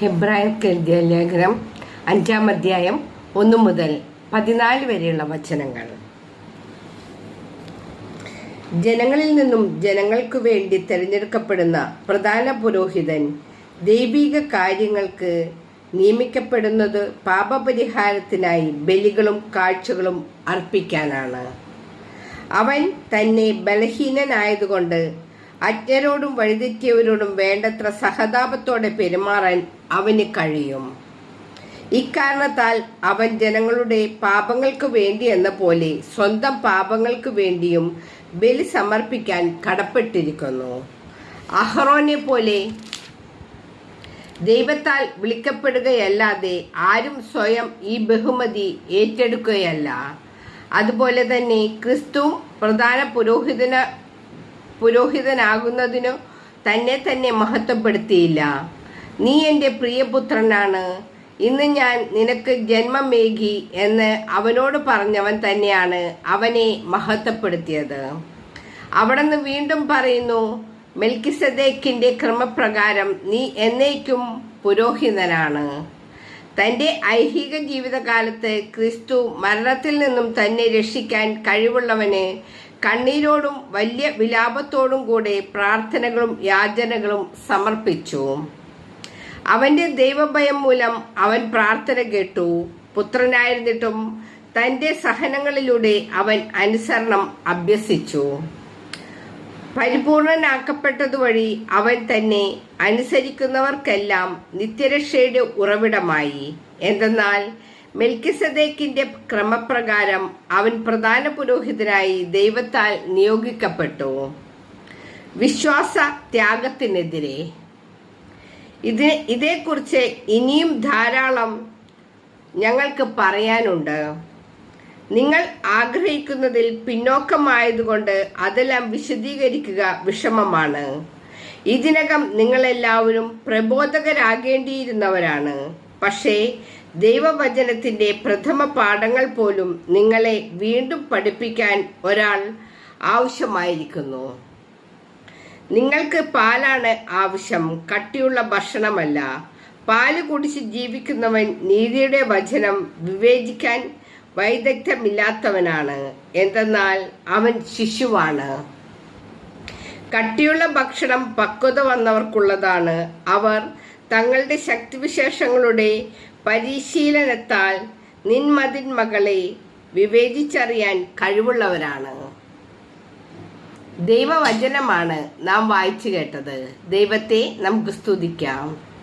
ഹെബ്രായർക്ക് എഴുതിയ ലേഖനം അഞ്ചാം അധ്യായം ഒന്ന് മുതൽ പതിനാല് വരെയുള്ള വചനങ്ങൾ. ജനങ്ങളിൽ നിന്നും ജനങ്ങൾക്കു വേണ്ടി തിരഞ്ഞെടുക്കപ്പെടുന്ന പ്രധാന പുരോഹിതൻ ദൈവിക കാര്യങ്ങൾക്ക് നിയമിക്കപ്പെടുന്നത് പാപപരിഹാരത്തിനായി ബലികളും കാഴ്ചകളും അർപ്പിക്കാനാണ്. അവൻ തന്നെ ബലഹീനനായതുകൊണ്ട് അജ്ഞരോടും വഴിതെറ്റിയവരോടും വേണ്ടത്ര സഹതാപത്തോടെ പെരുമാറാൻ അവന് കഴിയും. ഇക്കാരണത്താൽ അവൻ ജനങ്ങളുടെ പാപങ്ങൾക്ക് വേണ്ടി എന്ന പോലെ സ്വന്തം പാപങ്ങൾക്ക് വേണ്ടിയും ബലി സമർപ്പിക്കാൻ കടപ്പെട്ടിരിക്കുന്നു. അഹ്റോനെ പോലെ ദൈവത്താൽ വിളിക്കപ്പെടുകയല്ലാതെ ആരും സ്വയം ഈ ബഹുമതി ഏറ്റെടുക്കുകയല്ല. അതുപോലെ തന്നെ ക്രിസ്തു പ്രധാന പുരോഹിതന പുരോഹിതനാകുന്നതിനു തന്നെ തന്നെ മഹത്വപ്പെടുത്തിയില്ല. നീ എന്റെ പ്രിയപുത്രനാണ്. ഇന്ന് ഞാൻ നിനക്ക് ജന്മമേകി എന്ന് അവനോട് പറഞ്ഞവൻ തന്നെയാണ് അവനെ മഹത്വപ്പെടുത്തിയത്. അവിടുന്ന് വീണ്ടും പറയുന്നു മെൽക്കിസദേക്കിന്റെ ക്രമപ്രകാരം നീ എന്നേക്കും പുരോഹിതനാണ്. തന്റെ ഐഹിക ജീവിതകാലത്ത് ക്രിസ്തു മരണത്തിൽ നിന്നും തന്നെ രക്ഷിക്കാൻ കഴിവുള്ളവന് കണ്ണീരോടും വലിയ വിലാപത്തോടും കൂടെ പ്രാർത്ഥനകളും യാചനകളും സമർപ്പിച്ചു. അവന്റെ ദൈവഭയം മൂലം അവൻ പ്രാർത്ഥന കേട്ടു. പുത്രനായിരുന്നിട്ടും തന്റെ സഹനങ്ങളിലൂടെ അവൻ അനുസരണം അഭ്യസിച്ചു. പരിപൂർണനാക്കപ്പെട്ടതുവഴി അവൻ തന്നെ അനുസരിക്കുന്നവർക്കെല്ലാം നിത്യരക്ഷയുടെ ഉറവിടമായി. എന്തെന്നാൽ മെൽക്കിസദേക്കിന്റെ ക്രമപ്രകാരം അവൻ പ്രധാന പുരോഹിതനായി ദൈവത്താൽ നിയോഗിക്കപ്പെട്ടു. വിശ്വാസ ത്യാഗത്തിനെതിരെ. ഇത് ഇതേക്കുറിച്ച് ഇനിയും ധാരാളം ഞങ്ങൾക്ക് പറയാനുണ്ട്. നിങ്ങൾ ആഗ്രഹിക്കുന്നതിൽ പിന്നോക്കമായതുകൊണ്ട് അതെല്ലാം വിശദീകരിക്കുക വിഷമമാണ്. ഇതിനകം നിങ്ങളെല്ലാവരും പ്രബോധകരാകേണ്ടിയിരുന്നവരാണ്. പക്ഷേ ദൈവവചനത്തിന്റെ പ്രഥമ പാഠങ്ങൾ പോലും നിങ്ങളെ വീണ്ടും പഠിപ്പിക്കാൻ ഒരാൾ ആവശ്യമായിരിക്കുന്നു. നിങ്ങൾക്ക് പാലാണ് ആവശ്യം കട്ടിയുള്ള ഭക്ഷണമല്ല. പാൽ കുടിച്ച് ജീവിക്കുന്നവൻ നീതിയുടെ വചനം വിവേചിക്കാൻ വൈദഗ്ധ്യമില്ലാത്തവനാണ്. എന്തെന്നാൽ അവൻ ശിശുവാണ്. കട്ടിയുള്ള ഭക്ഷണം പക്വത വന്നവർക്കുള്ളതാണ്. അവർ തങ്ങളുടെ ശക്തിവിശേഷങ്ങളുടെ പരിശീലനത്താൽ നിന്മതിൻ മകളെ വിവേചിച്ചറിയാൻ കഴിവുള്ളവരാണ്. ദൈവവചനമാണ് നാം വായിച്ചു കേട്ടത്. ദൈവത്തെ നമുക്ക് സ്തുതിക്കാം.